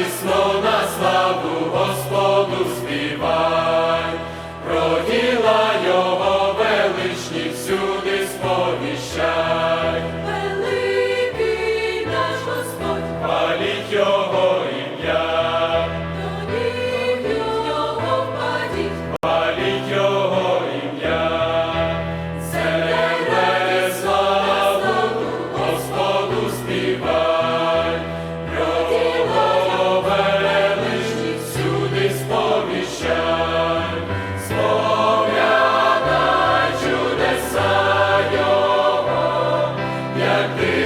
радісно на славу Господу співай, про діла його величні всюди сповіщай. Великий наш Господь, паліть його. birthday.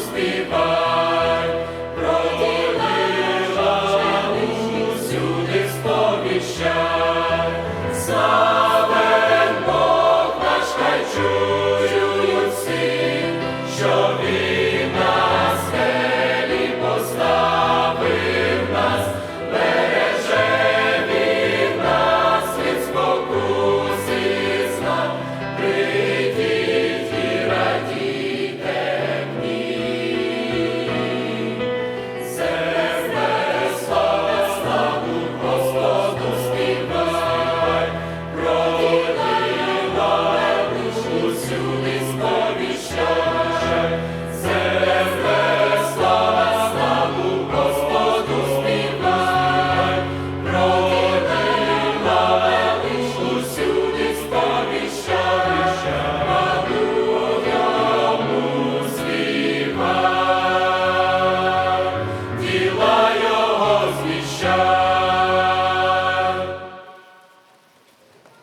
співай, про діла усюди.